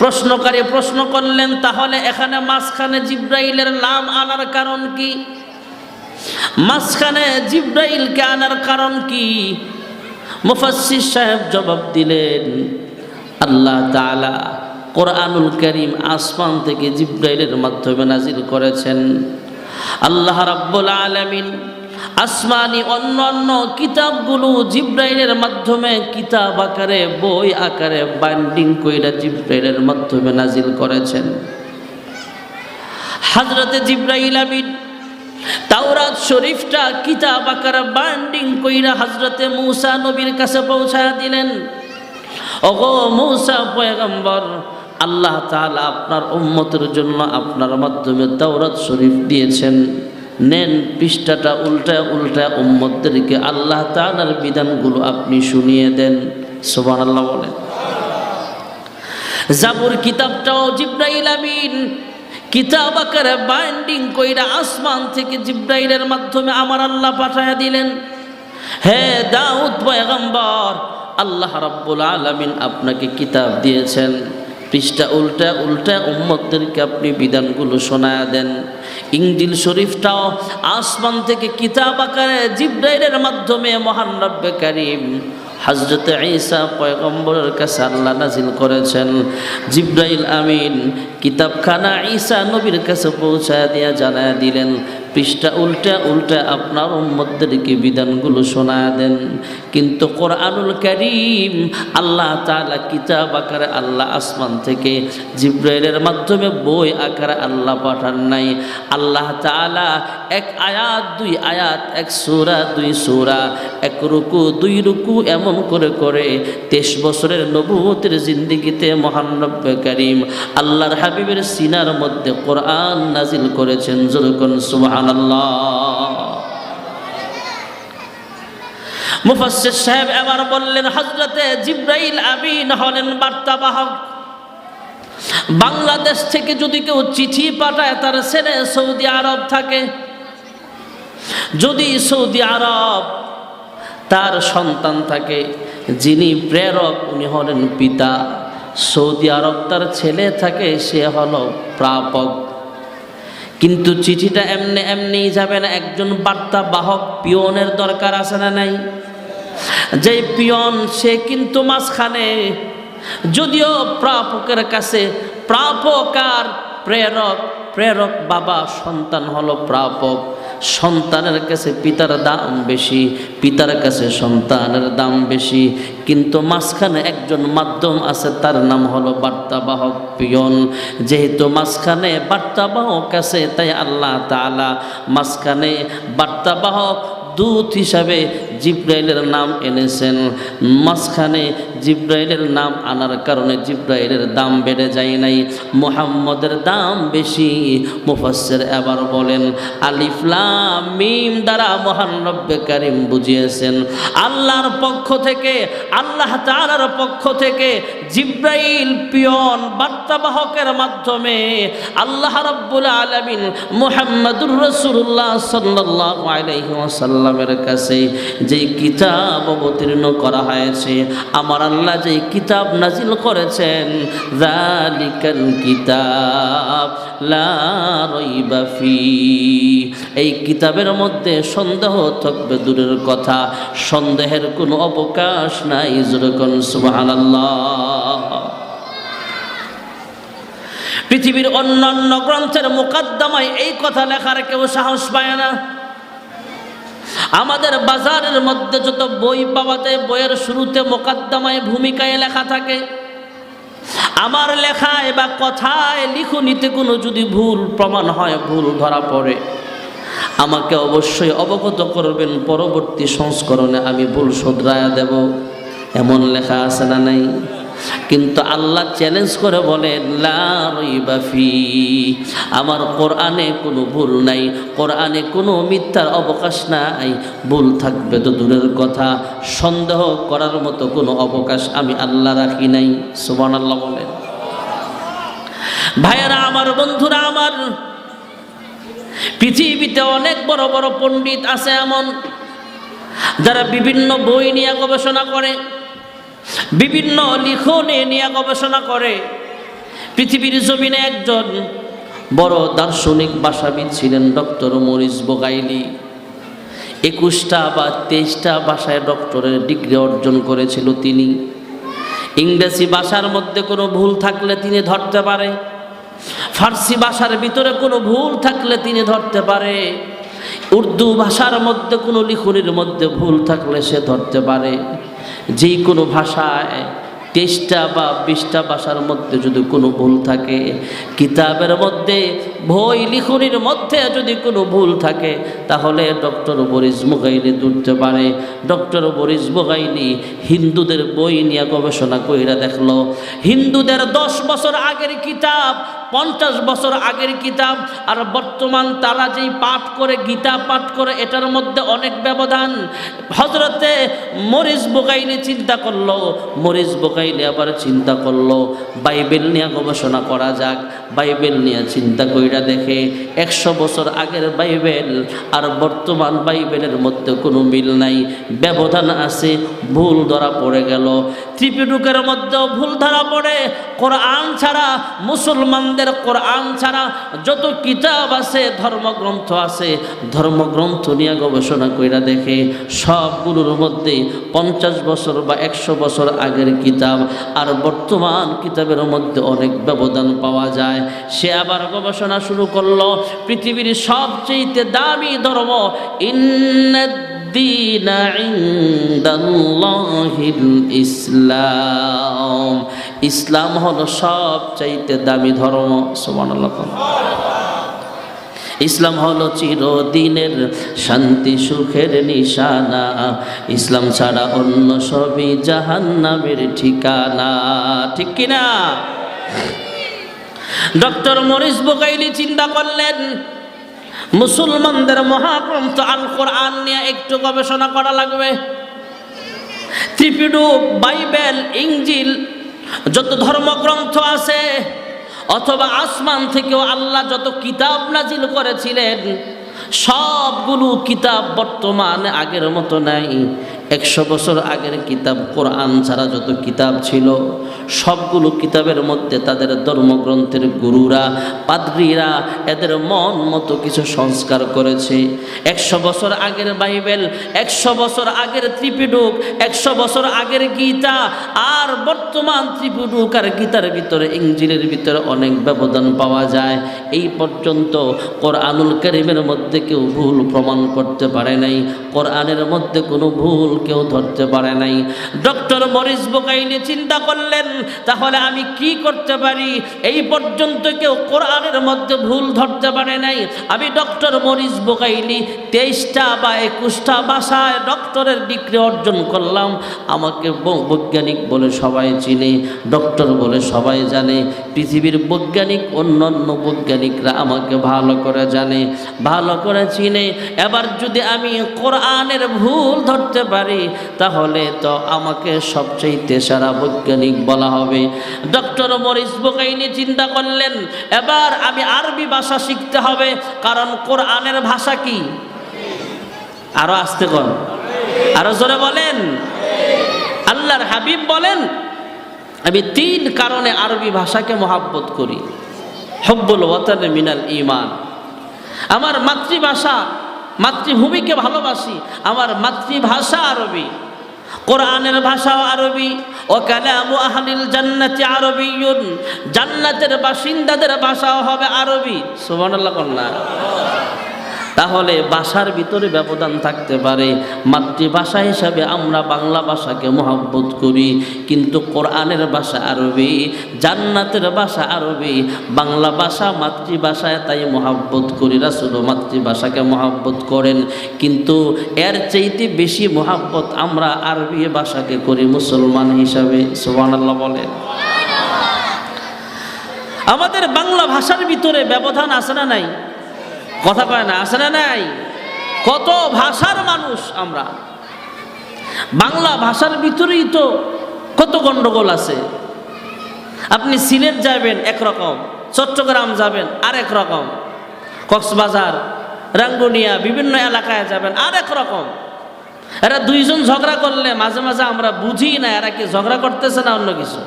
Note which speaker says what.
Speaker 1: প্রশ্নকারী প্রশ্ন করলেন, তাহলে এখানে মাঝখানে জিব্রাইলের নাম আনার কারণ কি? মাঝখানে জিব্রাইলকে আনার কারণ কি? মুফাসসির সাহেব জবাব দিলেন, আল্লাহ তাআলা কোরআনুল করিম আসমান থেকে জিব্রাইলের মাধ্যমে নাজিল করেছেন। আল্লাহ রাব্বুল আলামিন আসমানি অন্য অন্য কিতাবগুলো জিব্রাইলের মাধ্যমে কিতাব আকারে, বই আকারে বাইন্ডিং কইরা জিব্রাইলের মাধ্যমে নাজিল করেছেন। হাজরতে জিব্রাইল আমিন তাওরাত শরীফটা কিতাব আকারে বাইন্ডিং কইরা হাজরতে মূসা নবীর কাছে পৌঁছায় দিলেন। ওগো মূসা পয়গম্বর, আল্লাহ তাআলা আপনার উম্মতের জন্য আপনার মাধ্যমে তাওরাত শরীফ দিয়েছেন। নেন পৃষ্ঠাটা উল্টা উল্টা উম্মতদেরকে আল্লাহ তাআলার বিধানগুলো আপনি শুনিয়ে দেন। সুবহানাল্লাহ বলেন। জাবুর কিতাবটাও জিব্রাইল আমিন। কিতাব আকারে বাইন্ডিং কইরা আসমান থেকে জিব্রাইলের মাধ্যমে আমার আল্লাহ পাঠায়া দিলেন। হে দাউদ পয়গম্বর, আল্লাহ রাব্বুল আলামিন আপনাকে কিতাব দিয়েছেন। পৃষ্ঠা উল্টা উল্টা উম্মতদেরকে আপনি বিধানগুলো শোনা দেন। ইংজিল শরীফটাও আসমান থেকে কিতাব আকারে জিব্রাইলের মাধ্যমে মহান রব্বে কারিম হজরত ঈসা পয়গম্বরের কাছে আল্লাহ নাজিল করেছেন, জিব্রাইল আমিন কিতাবখানা ঈসা নবীর কাছে পৌঁছায় দিয়া জানায় দিলেন, পৃষ্ঠা উল্টা উল্টা আপনার উম্মতদেরকে বিধানগুলো শোনা দেন। কিন্তু কোরআনুল করিম আল্লাহ তাআলা কিতাব আকারে আল্লাহ আসমান থেকে জিব্রাইলের মাধ্যমে বই আকারে আল্লাহ পাঠান নাই। আল্লাহ তাআলা এক আয়াত, দুই আয়াত, এক সুরা, দুই সূরা, এক রুকু, দুই রুকু এমন করে করে তেইশ বছরের নবুতের জিন্দিগিতে মহান রব্বে করিম আল্লাহর হাবিবের সিনার মধ্যে কোরআন নাজিল করেছেন যেরকম সুবহানাল্লাহ। মুফাসসির সাহেব এবার বললেন, হযরতে জিব্রাইল আমিন হলেন বার্তাবাহক। বাংলাদেশ থেকে যদি কেউ চিঠি পাঠায়, তার ছেলে সৌদি আরব থাকে। যদি সৌদি আরব তার সন্তান থাকে, যিনি প্রেরক, উনি হলেন পিতা। সৌদি আরব তার ছেলে থাকে, সে হলো প্রাপক। কিন্তু চিঠিটা এমনি এমনি যাবে না, একজন বার্তা বাহক পিয়নের দরকার আছে না নাই? যে পিয়ন, সে কিন্তু মাঝখানে, যদিও প্রাপকের কাছে প্রাপক আর প্রেরক প্রেরক বাবা সন্তান হলো প্রাপক। সন্তানের কাছে পিতার দাম বেশি, পিতার কাছে সন্তানের দাম বেশি। কিন্তু মাঝখানে একজন মাধ্যম আছে, তার নাম হলো বার্তাবাহক পিয়ন। যেহেতু মাঝখানে বার্তাবাহক আছে, তাই আল্লাহ তালা মাঝখানে বার্তাবাহক দূত হিসাবে জিব্রাইলের নাম এনেছেন। মাঝখানে জিব্রাইলের নাম আনার কারণে জিব্রাইলের দাম বেড়ে যায় নাই। মোহাম্মদের দাম বেশি। মুফাসসির এবার বলেন আলিফলাম মিম দ্বারা মহান রব্বে কারিম বুঝিয়েছেন। আল্লাহর পক্ষ থেকে, আল্লাহ তাআলার পক্ষ থেকে জিব্রাইল পিয়ন বার্তাবাহকের মাধ্যমে আল্লাহ রাব্বুল আলামিন মুহাম্মাদুর রাসূলুল্লাহ সাল্লাল্লাহু আলাইহি ওয়াসাল্লামের কাছে যে কিতাব অবতীর্ণ করা হয়েছে, আমার আল্লাহ যে কিতাব নাজিল করেছেন, যালিকাল কিতাব লা রাইবা ফি এই কিতাবের মধ্যে সন্দেহ থাকবে দূরের কথা, সন্দেহের কোনো অবকাশ নাই যেরকম সুবহানাল্লাহ। পৃথিবীর অন্যান্য গ্রন্থের মোকদ্দমায় এই কথা লেখার কেউ সাহস পায় না। আমাদের বাজারের মধ্যে যত বই পাওয়া যায় বইয়ের শুরুতে, মোকদ্দমায়, ভূমিকায় লেখা থাকে, আমার লেখায় বা কথায় লিখনিতে কোনো যদি ভুল প্রমাণ হয়, ভুল ধরা পড়ে, আমাকে অবশ্যই অবগত করবেন, পরবর্তী সংস্করণে আমি ভুল শোধরায়া দেব। এমন লেখা আছে না নাই? কিন্তু আল্লাহ চ্যালেঞ্জ করে বলেন, লা রাইবা ফি। আমার কোরআনে কোনো ভুল নাই, কোরআনে কোনো মিথ্যার অবকাশ নাই। ভুল থাকবে তো দূরের কথা, সন্দেহ করার মতো কোনো অবকাশ আমি আল্লাহ রাখি নাই। সুবান আল্লাহ বলেন। ভাইয়েরা, আমার বন্ধুরা, আমার পৃথিবীতে অনেক বড় বড় পণ্ডিত আছে এমন, যারা বিভিন্ন বই নিয়ে গবেষণা করে। বিভিন্ন লিখনে নিয়ে গবেষণা করে। পৃথিবীর জমিনে একজন বড় দার্শনিক ভাষাবিদ ছিলেন ডক্টর মরিস বোগাইলি। একুশটা বা তেইশটা ভাষায় ডক্টরের ডিগ্রি অর্জন করেছিল তিনি। ইংরেজি ভাষার মধ্যে কোনো ভুল থাকলে তিনি ধরতে পারে। ফার্সি ভাষার ভিতরে কোনো ভুল থাকলে তিনি ধরতে পারে। উর্দু ভাষার মধ্যে কোনো লিখনির মধ্যে ভুল থাকলে সে ধরতে পারে। যে কোনো ভাষায় তেইশটা বা বিশটা ভাষার মধ্যে যদি কোনো ভুল থাকে কিতাবের মধ্যে বই লিখনির মধ্যে যদি কোনো ভুল থাকে, তাহলে ডক্টর বরিস মুগাইনি ধরতে পারে। ডক্টর বরিস মুগাইনি হিন্দুদের বই নিয়ে গবেষণা কইরা দেখল। হিন্দুদের দশ বছর আগের কিতাব, পঞ্চাশ বছর আগের কিতাব, আর বর্তমান তারা যেই পাঠ করে, গীতা পাঠ করে, এটার মধ্যে অনেক ব্যবধান। হজরতে মরিস বোকাইনি চিন্তা করল, মরিস বোকাইনি আবার চিন্তা করল। বাইবেল নিয়ে গবেষণা করা যাক, বাইবেল নিয়ে চিন্তা কইরা দেখে, একশো বছর আগের বাইবেল আর বর্তমান বাইবেলের মধ্যে কোনো মিল নাই। ব্যবধান আছে, ভুল ধরা পড়ে গেল। ত্রিপিটুকের মধ্যেও ভুল ধরা পড়ে। কোরআন ছাড়া, মুসলমানদের কোরআন ছাড়া যত কিতাব আছে, ধর্মগ্রন্থ আছে, ধর্মগ্রন্থ নিয়ে গবেষণা কইরা দেখে, সবগুলোর মধ্যে পঞ্চাশ বছর বা একশো বছর আগের কিতাব আর বর্তমান কিতাবের মধ্যে অনেক ব্যবধান পাওয়া যায়। সে আবার গবেষণা শুরু করল। পৃথিবীর সবচেয়ে দামি ধর্ম ইসলাম। ইসলাম হলো সবচাইতে দামি ধর্ম সমান ইসলাম হলো চিরদিনের শান্তি, সুখের নিশানা। ইসলাম ছাড়া অন্য সবই জাহান্নামের ঠিকানা। ঠিক কিনা? ডক্টর মরিস বোকাইলি চিন্তা করলেন, মুসলমানদের মহাগ্রন্থ আল কোরআন নিয়ে একটু গবেষণা করা লাগবে। ত্রিপিডুক বাইবেল ইংজিল যত ধর্মগ্রন্থ আছে, অথবা আসমান থেকেও আল্লাহ যত কিতাব নাজিল করেছিলেন, সবগুলো কিতাব বর্তমানে আগের মতো নাই। একশো বছর আগের কিতাব, কোরআন ছাড়া যত কিতাব ছিল, সবগুলো কিতাবের মধ্যে তাদের ধর্মগ্রন্থের গুরুরা, পাদ্রীরা এদের মন মতো কিছু সংস্কার করেছে। একশো বছর আগের বাইবেল, একশো বছর আগের ত্রিপিডুক একশো বছর আগের গীতা, আর বর্তমান ত্রিপিডুক আর গীতার ভিতরে ইংজিলের ভিতরে অনেক ব্যবধান পাওয়া যায়। এই পর্যন্ত কোরআনুল করিমের মধ্যে কেউ ভুল প্রমাণ করতে পারে নাই। কোরআনের মধ্যে কোনো ভুল কেউ ধরতে পারে নাই। ডক্টর মরিস বোকাইনি চিন্তা করলেন, তাহলে আমি কি করতে পারি? এই পর্যন্ত কেউ কোরআনের মধ্যে ভুল ধরতে পারে নাই। আমি ডক্টর মরিস বোকাইনি, তেইশটা বা একুশটা ভাষায় ডক্টরের ডিগ্রি অর্জন করলাম। আমাকে বৈজ্ঞানিক বলে সবাই চিনে, ডক্টর বলে সবাই জানে। পৃথিবীর বৈজ্ঞানিক, অন্যান্য বৈজ্ঞানিকরা আমাকে ভালো করে জানে, ভালো করে চিনে। এবার যদি আমি কোরআনের ভুল ধরতে পারি তাহলে তো আমাকে সবচেয়ে সারা বৈজ্ঞানিক বলা হবে। ডক্টর মরিস বোকাইনি চিন্তা করলেন, এবার আমি আরবি ভাষা শিখতে হবে, কারণ কোরআনের ভাষা কি? আরও আসতে কর আরও জোরে বলেন। আল্লাহর হাবিব বলেন, আমি তিন কারণে আরবি ভাষাকে মহাব্বত করি। হব্বুল ওয়াতান মিনাল ইমান আমার মাতৃভাষা মাতৃভূমিকে ভালোবাসি, আমার মাতৃভাষা আরবি, কোরআনের ভাষাও আরবি, ও কালামু আহলিল জান্নাতি আরবি জান্নাতের বাসিন্দাদের ভাষাও হবে আরবি। সুবহানাল্লাহ কন্যা তাহলে ভাষার ভিতরে ব্যবধান থাকতে পারে। মাতৃভাষা হিসাবে আমরা বাংলা ভাষাকে মহাব্বত করি, কিন্তু কোরআনের ভাষা আরবি, জান্নাতের ভাষা আরবি, বাংলা ভাষা মাতৃভাষায় তাই মহাব্বত করি। রাসুল মাতৃভাষাকে মহাব্বত করেন, কিন্তু এর চাইতে বেশি মহাব্বত আমরা আরবি ভাষাকে করি মুসলমান হিসাবে, সুবহানাল্লাহ বলেন। আমাদের বাংলা ভাষার ভিতরে ব্যবধান আছে না নাই? কথা কয় না, আছে না নাই? কত ভাষার মানুষ আমরা। বাংলা ভাষার ভিতরেই তো কত গন্ডগোল আছে। আপনি সিলেট যাবেন একরকম চট্টগ্রাম যাবেন আর রকম, কক্সবাজার, রাঙ্গুনিয়া, বিভিন্ন এলাকায় যাবেন আর রকম। এরা দুইজন ঝগড়া করলে মাঝে মাঝে আমরা বুঝি না এরা কি ঝগড়া করতেছে না অন্য কিছু।